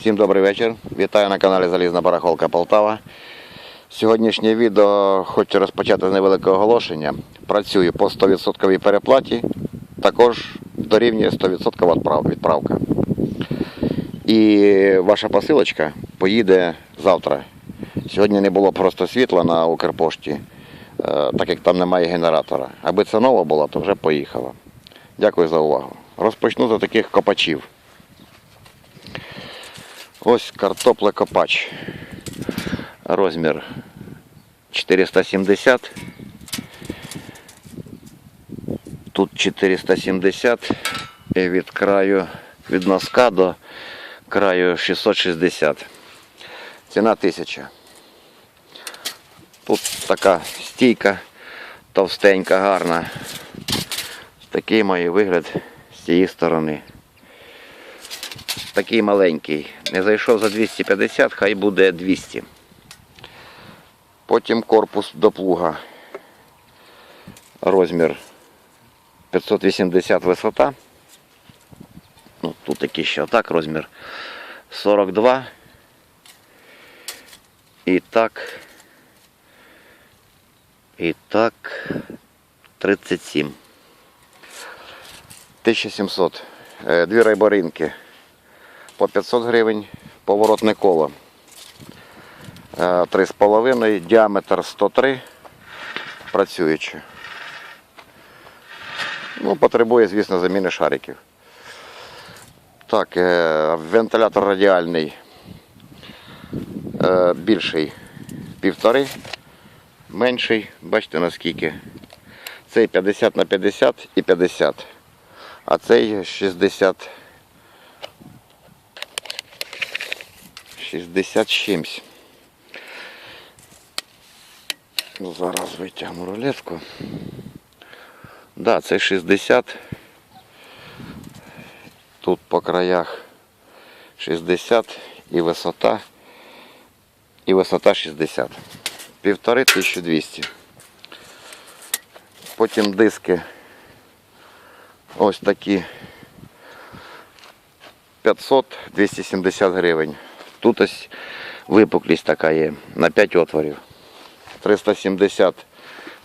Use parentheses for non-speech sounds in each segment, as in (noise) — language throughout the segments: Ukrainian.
Всім добрий вечір. Вітаю на каналі Залізна Барахолка Полтава. Сьогоднішнє відео хочу розпочати з невеликого оголошення. Працюю по 100% переплаті, також дорівнює 100% відправ- відправка. І ваша посилочка поїде завтра. Сьогодні не було просто світла на Укрпошті, е, так як там немає генератора. Аби це ново було, то вже поїхало. Дякую за увагу. Розпочну з таких копачів. Ось картоплекопач. Розмір 470. Тут 470 і від краю від носка до краю 660. Ціна 1000. Тут така стійка, товстенька, гарна. Такий має вигляд з цієї сторони такий маленький. Не зайшов за 250, хай буде 200. Потім корпус до плуга. Розмір 580 висота. Ну, тут такий ще отак розмір 42. І так. І так. 37. 1700. Е, Дві райборинки по 500 гривень, поворотне коло. Е, 3,5, діаметр 103, працюючи. Ну, потребує, звісно, заміни шариків. Так, е, вентилятор радіальний е, більший півтори, менший, бачите наскільки. Цей 50 на 50 і 50, а цей 60 60 чимсь. Зараз витягну рулетку. Да, це 60. Тут по краях 60 і висота. І висота 60. Півтори 1200. Потім диски ось такі 500-270 гривень. Тут ось випуклість така є на 5 отворів. 370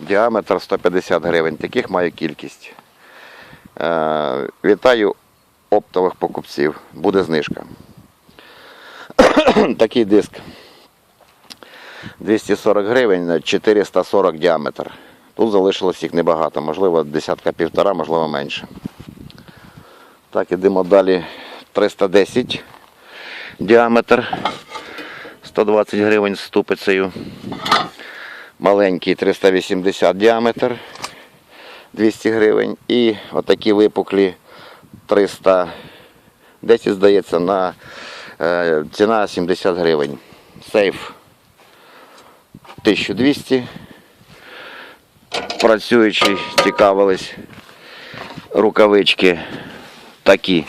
діаметр, 150 гривень. Таких маю кількість. Е, вітаю оптових покупців. Буде знижка. (coughs) Такий диск 240 гривень на 440 діаметр. Тут залишилось їх небагато, можливо, десятка півтора, можливо менше. Так, ідемо далі. 310 діаметр 120 гривень з ступицею. Маленький 380 діаметр 200 гривень. І отакі випуклі 310, здається, на е, ціна 70 гривень. Сейф 1200. Працюючі цікавились рукавички такі.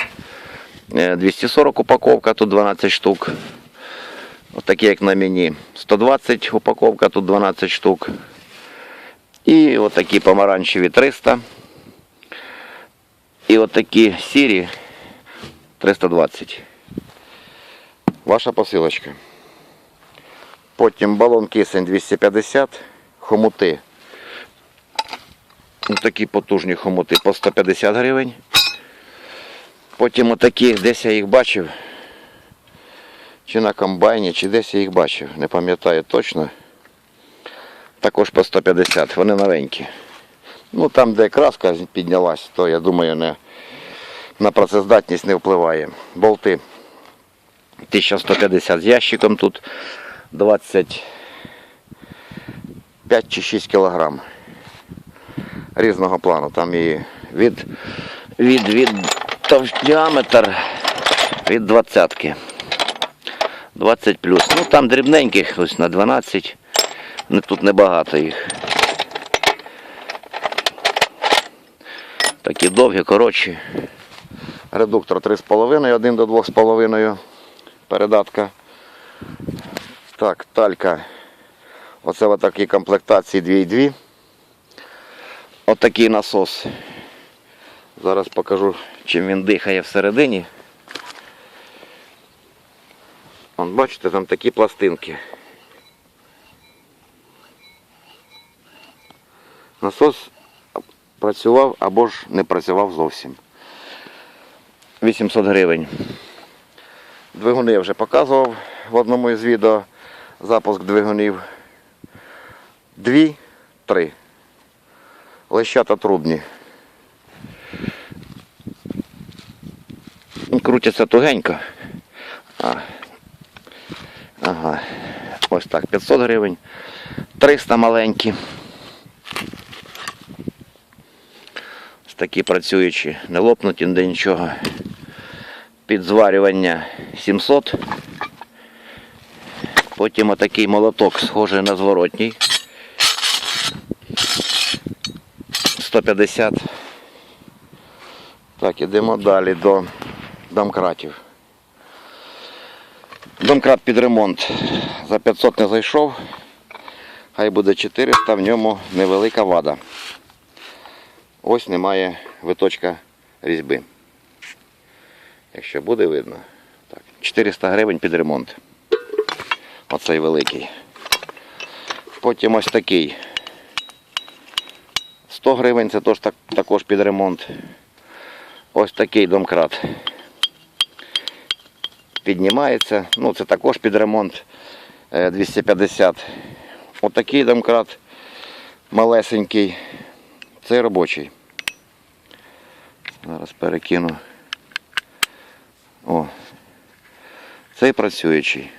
Е, 240 упаковка, тут 12 штук. Отакі, як на мені. 120 упаковка, тут 12 штук. І отакі помаранчеві 300. І отакі сірі 320. Ваша посилочка. Потім балон кисень 250, хомути. Такі потужні хомути по 150 гривень. Потім отакі, десь я їх бачив. Чи на комбайні, чи десь я їх бачив, не пам'ятаю точно. Також по 150, вони новенькі. Ну там, де краска піднялась, то я думаю, не, на працездатність не впливає. Болти 1150 з ящиком тут 25 чи 6 кілограм різного плану. Там і від, від, від діаметр від двадцятки. 20 плюс. Ну там дрібненьких, ось на 12. Ну, Тут небагато їх. Такі довгі, коротші. Редуктор 3,5, 1 до 2,5 передатка. Так, талька. Оце в такій комплектації 2,2. Отакий насос. Зараз покажу, чим він дихає всередині. Вон, бачите, там такі пластинки. Насос працював або ж не працював зовсім. 800 гривень. Двигуни я вже показував в одному із відео. Запуск двигунів. Дві, три. Лещата трубні. Крутяться тугенько. А. Ага. Ось так, 500 гривень. 300 маленькі. Ось такі працюючі, не лопнуті, ніде нічого. Підзварювання 700. Потім отакий молоток, схожий на зворотній. 150. Так, ідемо далі до домкратів. Домкрат під ремонт. За 500 не зайшов. Хай буде 400, в ньому невелика вада. Ось немає виточка різьби. Якщо буде видно. Так, 400 гривень під ремонт. Оцей великий. Потім ось такий. 100 гривень це також під ремонт. Ось такий домкрат. Піднімається. Ну, це також під ремонт е, 250. Отакий домкрат малесенький. Це робочий. Зараз перекину. О. Цей працюючий.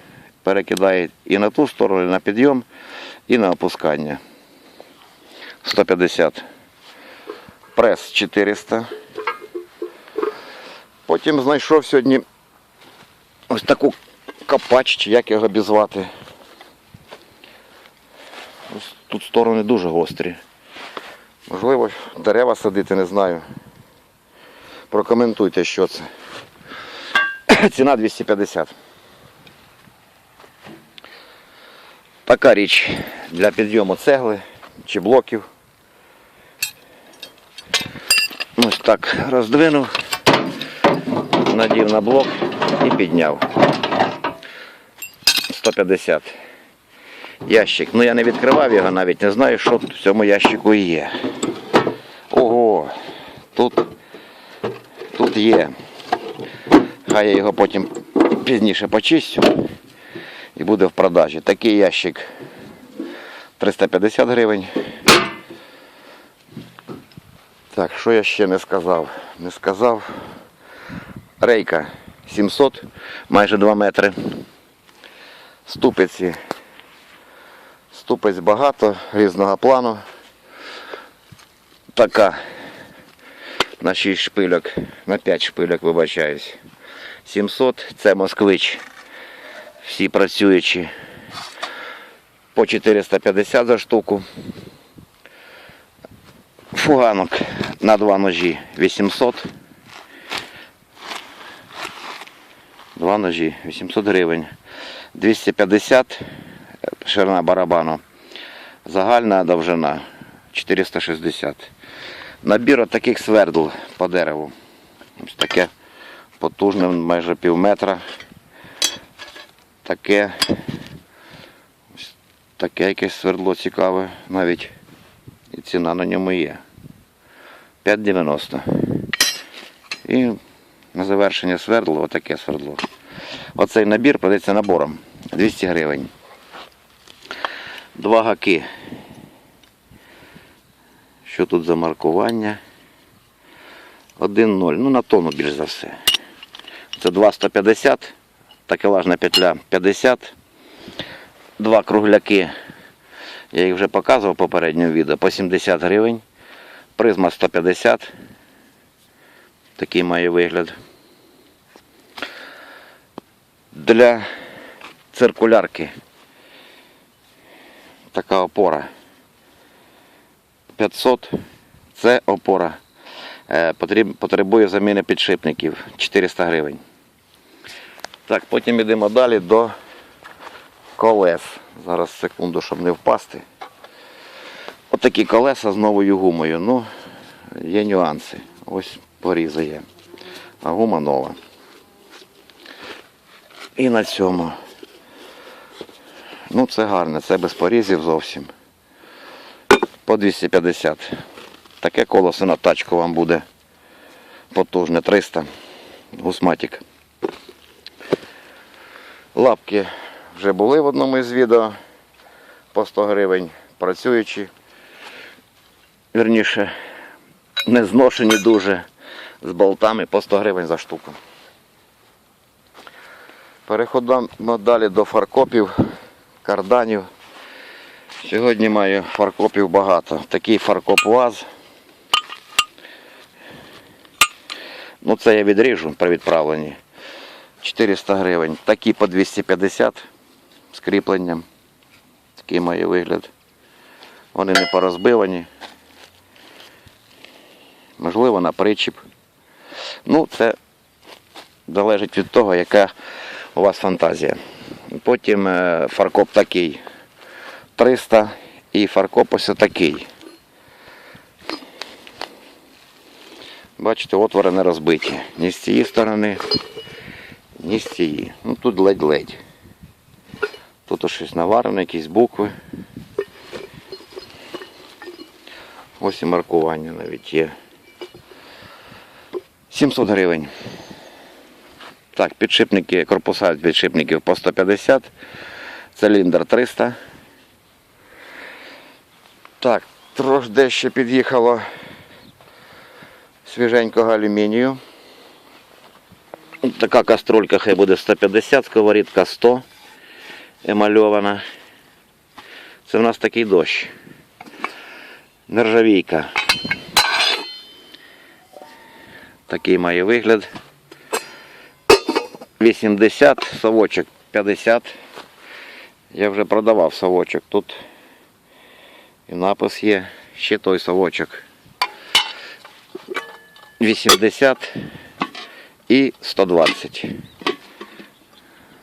Перекидає і на ту сторону, і на підйом, і на опускання. 150. Прес 400. Потім знайшов сьогодні ось таку копач, чи як його обізвати. Ось тут сторони дуже гострі. Можливо, дерева садити, не знаю. Прокоментуйте, що це. (coughs) Ціна 250. Така річ для підйому цегли чи блоків. Ось так роздвинув, надів на блок і підняв. 150. Ящик. Ну я не відкривав його навіть, не знаю, що в цьому ящику є. Ого, тут, тут є. Хай я його потім пізніше почистю і буде в продажі. Такий ящик 350 гривень. Так, що я ще не сказав? Не сказав. Рейка 700, майже 2 метри. Ступиці. Ступець багато, різного плану. Така на 6 шпильок, на 5 шпильок, вибачаюсь. 700 це москвич. Всі працюючі. По 450 за штуку. Фуганок на два ножі 800. Два ножі 800 гривень. 250 ширина барабану. Загальна довжина 460. Набір от таких свердл по дереву. Ось таке потужне, майже пів метра. Таке. Таке якесь свердло цікаве навіть. І ціна на ньому є. 5,90. І на завершення свердло, отаке свердло. Оцей набір продається набором 200 гривень. Два гаки. Що тут за маркування? 1,0. Ну на тонну більш за все. Це 2,150. Такелажна петля 50. Два кругляки. Я їх вже показував в попередньому відео. По 70 гривень. Призма 150. Такий має вигляд. Для циркулярки така опора. 500 це опора. Е, Потребує заміни підшипників 400 гривень. Так, потім йдемо далі до колес. Зараз секунду, щоб не впасти. Отакі колеса з новою гумою. Ну, є нюанси. Ось поріза є. А гума нова. І на цьому Ну, це гарне, це без порізів зовсім. По 250. Таке колесо на тачку вам буде потужне 300. Гусматик. Лапки вже були в одному із відео по 100 гривень працюючі. Вірніше, не зношені дуже з болтами по 100 гривень за штуку. Переходимо далі до фаркопів, карданів. Сьогодні маю фаркопів багато. Такий фаркоп УАЗ. Ну це я відріжу при відправленні. 400 гривень. Такі по 250 з кріпленням. Такий має вигляд. Вони не порозбивані. Можливо, на причіп. Ну, це залежить від того, яка у вас фантазія. Потім е, фаркоп такий 300 і фаркоп ось такий. Бачите, отвори не розбиті. Ні з цієї сторони, ні з цієї. Ну тут ледь-ледь. Тут щось наварено, якісь букви. Ось і маркування навіть є. 700 гривень. Так, підшипники, корпуса підшипників по 150, циліндр 300. Так, трошки дещо під'їхало свіженького алюмінію. Така каструлька хай буде 150, сковорідка 100 емальована. Це в нас такий дощ. Нержавійка. Такий має вигляд. 80, совочок 50. Я вже продавав совочок. Тут і напис є. Ще той совочок. 80 і 120.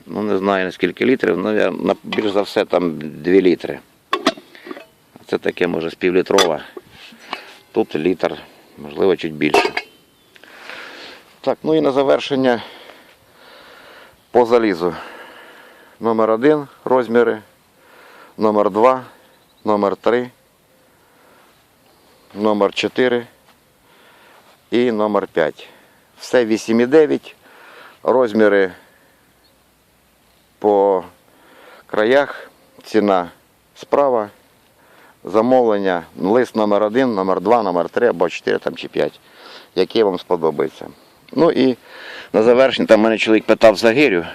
Ну, не знаю наскільки літрів, я, більш за все там 2 літри. Це таке може з півлітрова. Тут літр, можливо, чуть більше. Так, ну і на завершення по залізу. Номер один розміри, номер два, номер три, номер 4 і номер 5. Все 8,9. Розміри по краях, ціна справа, замовлення, лист номер 1, номер 2, номер 3 або 4 там, чи 5, який вам сподобається. Ну і на завершення там мене чоловік питав за гирю.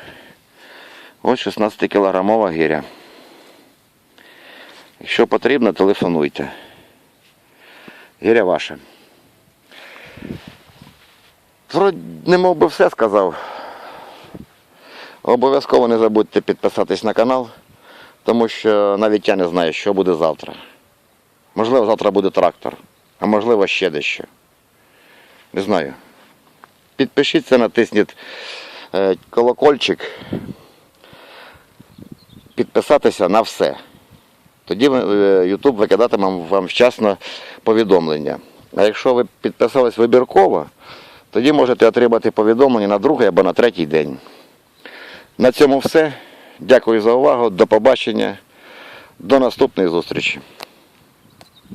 Ось 16 кілограмова гиря. Якщо потрібно, телефонуйте. Гиря ваша. Вроді, не мов би все сказав. Обов'язково не забудьте підписатись на канал, тому що навіть я не знаю, що буде завтра. Можливо, завтра буде трактор, а можливо ще дещо. Не знаю. Підпишіться, натисніть е, колокольчик. Підписатися на все. Тоді е, YouTube викидатиме вам вчасно повідомлення. А якщо ви підписались вибірково, тоді можете отримати повідомлення на другий або на третій день. На цьому все. Дякую за увагу. До побачення. До наступної зустрічі.